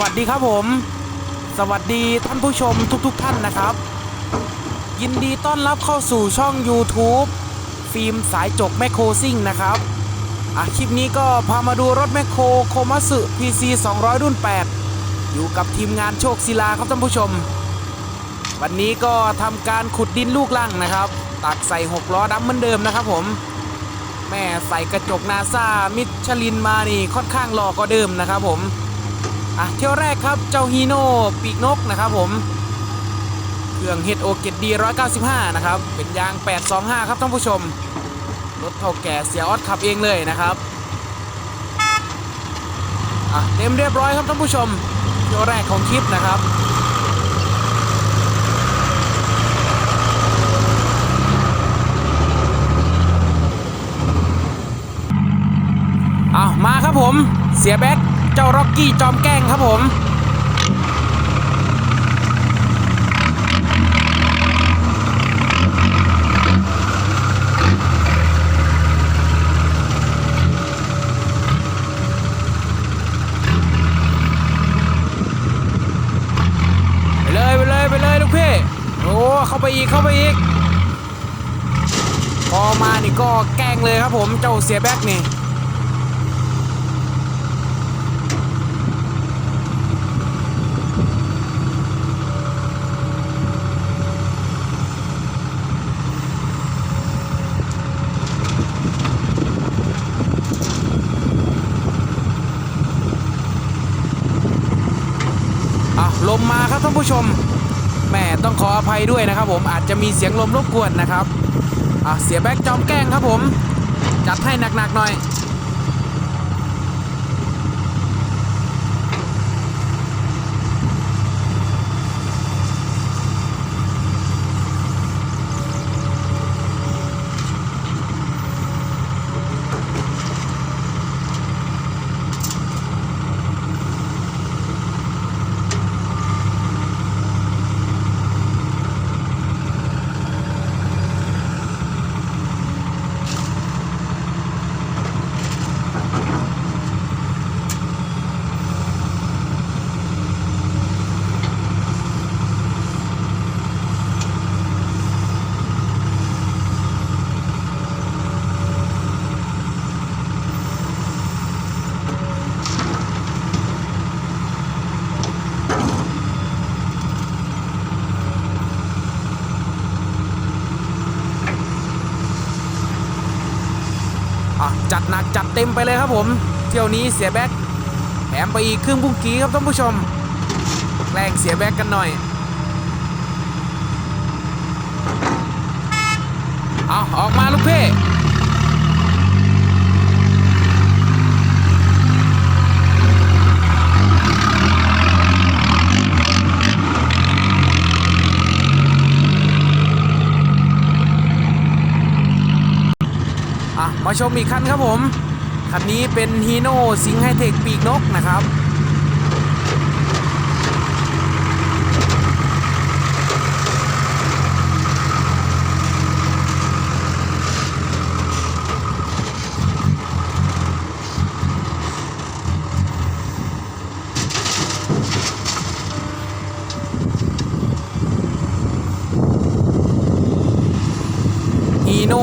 วัสดีครับผม สวัสดีท่านผู้ชมทุกๆทท่านนะครับ ยินดีต้อนรับเข้าสู่ช่อง YouTube ฟิล์มสายจกแมคโครซิ่งนะครับอะคลิปนี้ก็พามาดูรถแมคโครโคมัสึ PC 200 รุ่น 8 อยู่กับทีมงานโชคศิลาครับท่านผู้ชม วันนี้ก็ทำการขุดดินลูกล่างนะครับ ตักใส่6ล้อดำเหมือนเดิมนะครับผม แม่ใส่กระจกนาซามิชลินมานี่ค่อนข้างหล่อก็เดิมนะครับผม อะเที่ยวแรกครับเจ้าฮีโน่ปีกนกนะครับผม เครื่องเฮดโอเกตดี195 นะครับ เป็นยาง 825 ครับท่านผู้ชม รถเท่าแก่เสียออดขับเองเลยนะครับอะเต็มเรียบร้อยครับท่านผู้ชมเที่ยวแรกของคลิปนะครับเอามาครับผมเสียแบท เจ้าร็อกกี้จอมแกล้งครับผมไปเลยไปเลยไปเลยลูกพี่โอ้เข้าไปอีกเข้าไปอีกพอมานี่ก็แกล้งเลยครับผมเจ้าเสียแบ็กนี่ อะลมมาครับ ท่านผู้ชมแหม่ต้องขออภัยด้วยนะครับ ผมอาจจะมีเสียงลมรบกวนนะครับอะเสียแบ็กจอมแกล้งครับผม จัดให้หนักๆหน่อย จัดหนักจัดเต็มไปเลยครับผม เที่ยวนี้เสียแบ็กแถมไปอีกครึ่งบุ้งกี้ครับท่านผู้ชมแกล้งเสียแบ็กกันหน่อย เอาออกมาลูกเพ่ ชมอีกคันครับผม คันนี้เป็นฮีโน่ซิงไฮเทคปีกนกนะครับ ฮีโน่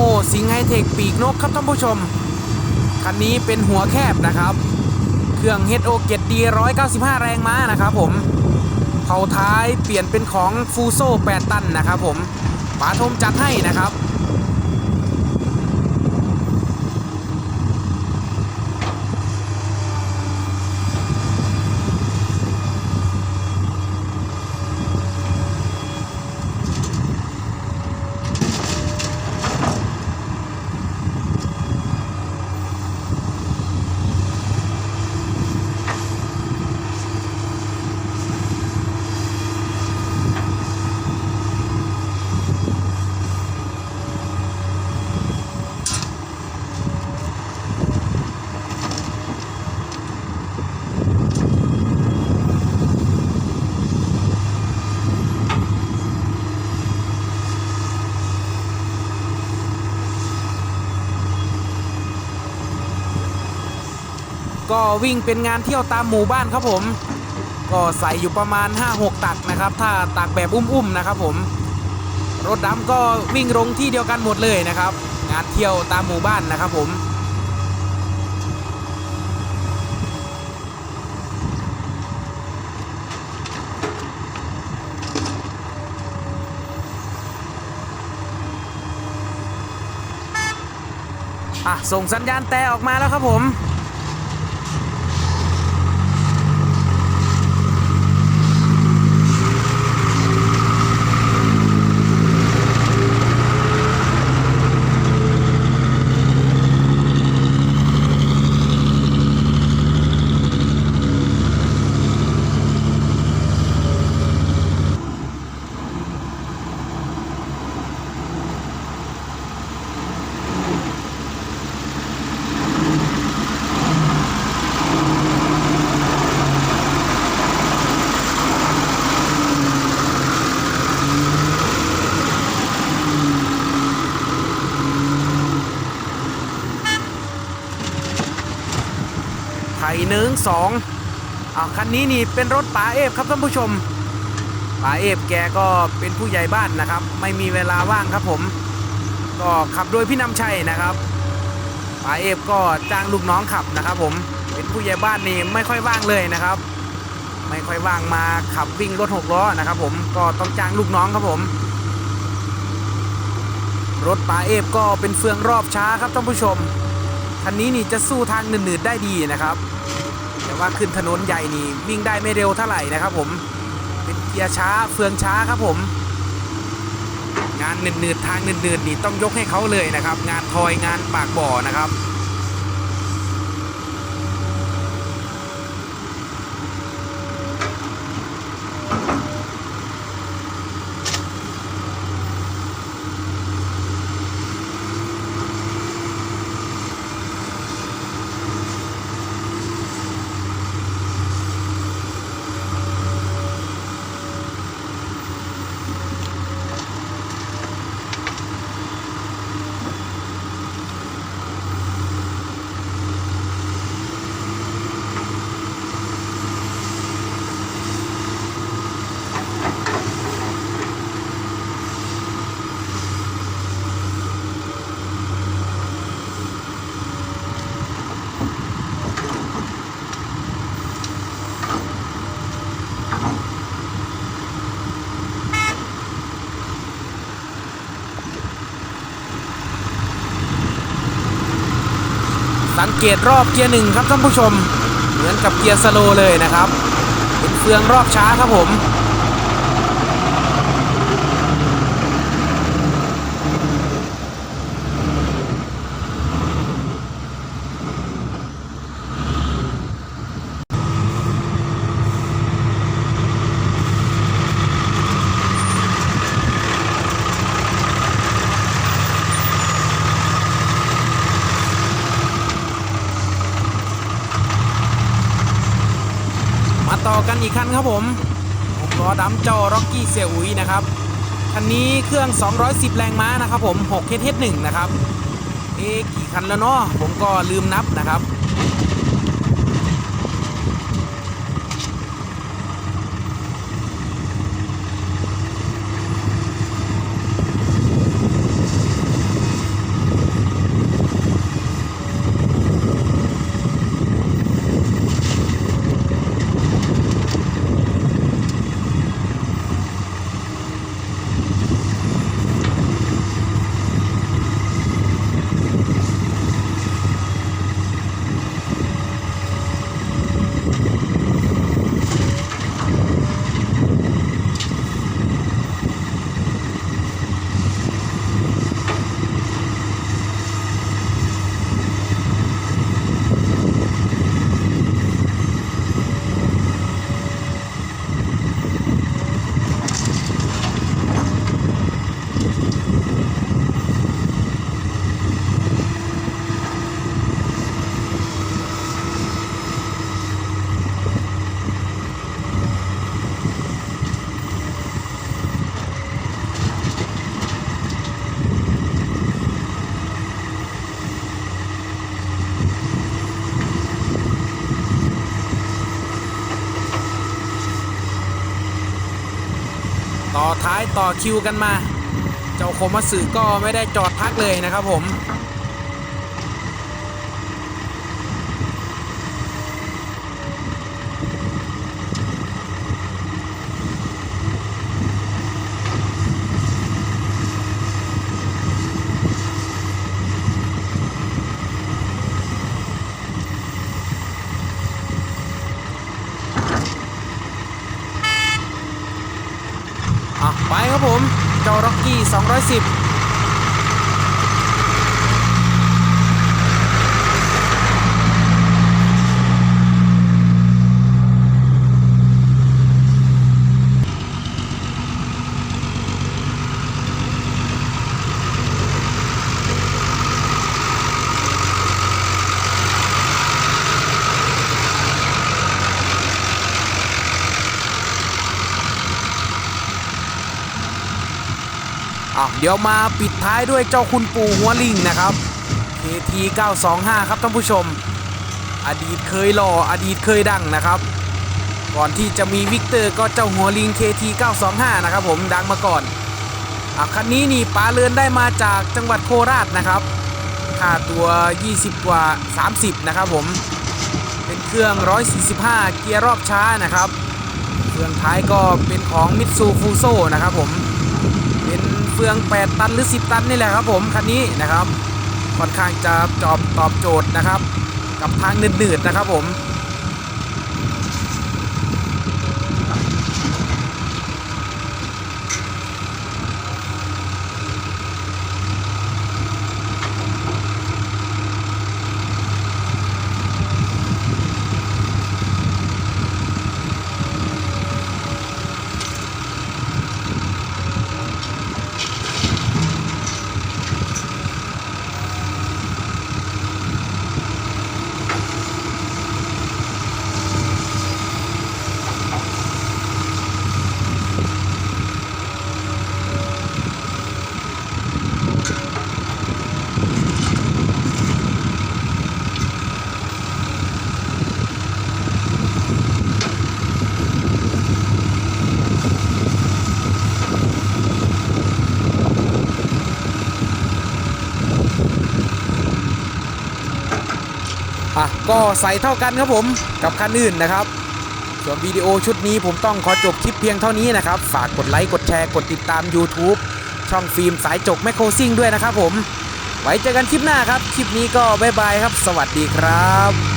สิงไฮเทคปีกนกครับท่านผู้ชม คันนี้เป็นหัวแคบนะครับ เครื่อง h o 7 d 195 แรงม้านะครับผมเผาท้ายเปลี่ยนเป็นของฟูโซ8ตันนะครับผมป๋าทมจัดให้นะครับ ก็วิ่งเป็นงานเที่ยวตามหมู่บ้านครับผม ก็ใส่อยู่ประมาณ 5-6 ตักนะครับ ถ้าตักแบบอุ้มๆนะครับผมรถดำก็วิ่งลงที่เดียวกันหมดเลยนะครับ งานเที่ยวตามหมู่บ้านนะครับผมอะส่งสัญญาณแต่ออกมาแล้วครับผม หนึ่งสองอ่าคันนี้นี่เป็นรถป๋าเอฟครับท่านผู้ชมป๋าเอฟแกก็เป็นผู้ใหญ่บ้านนะครับ ไม่มีเวลาว่างครับผม ก็ขับโดยพี่นำชัยนะครับป๋าเอฟก็จ้างลูกน้องขับนะครับ ผมเป็นผู้ใหญ่บ้านนี่ไม่ค่อยว่างเลยนะครับ ไม่ค่อยว่างมาขับวิ่งรถหกล้อนะครับ ผมก็ต้องจ้างลูกน้องครับผม รถป๋าเอฟก็เป็นเฟืองรอบช้าครับท่านผู้ชมคันนี้นี่จะสู้ทางหนืดๆได้ดีนะครับ ว่าขึ้นถนนใหญ่นี่วิ่งได้ไม่เร็วเท่าไหร่นะครับ ผมเป็นเกียร์ช้าเฟืองช้าครับผม งานหนืดๆทางหนืดๆนี่ต้องยกให้เขาเลยนะครับ งานทอยงานปากบ่อนะครับ สังเกตรอบเกียร์หนึ่งครับท่านผู้ชม เหมือนกับเกียร์สโลเลยนะครับเป็นเฟืองรอบช้าครับผม มาต่ อีกคันครับผมผมล้อดำเจ้าร็อกกี้เซียอุยนะครับคันนี้เครื่อง 210 แรงม้านะครับผม6 h 1นะครับเอ๊กี่คันแล้วเนาะผมก็ลืมนับนะครับ ท้ายต่อคิวกันมา เจ้าโคมัสสึก็ไม่ได้จอดพักเลยนะครับผม ครับผมเจ้าร็อกกี้210 อะเดี๋ยวมาปิดท้ายด้วยเจ้าคุณปู่หัวลิงนะครับ KT 925 ครับท่านผู้ชม อดีตเคยหล่ออดีตเคยดังนะครับ ก่อนที่จะมีวิกเตอร์ก็เจ้าหัวลิง KT 925 นะครับผมดังมาก่อนอะคันนี้นี่ป้าเลือนได้มาจากจังหวัดโคราชนะครับค่าตัว 20 กว่า 30 นะครับผม เป็นเครื่อง 145 เกียร์รอบช้านะครับ เครื่องท้ายก็เป็นของมิตซูฟูโซนะครับผม ฟือง 8 ตันหรือ 10 ตันนี่แหละครับผมคันนี้นะครับค่อนข้างจะจอบตอบโจทย์นะครับ กับทางหนืดๆนะครับผม ก็ใส่เท่ากันครับผมกับคันอื่นนะครับ ส่วนวิดีโอชุดนี้ผมต้องขอจบคลิปเพียงเท่านี้นะครับ ฝากกดไลค์กดแชร์กดติดตาม YouTube ช่องฟิล์มสายจกแมคโครซิ่งด้วยนะครับผม ไว้เจอกันคลิปหน้าครับ คลิปนี้ก็บ๊ายบายครับ สวัสดีครับ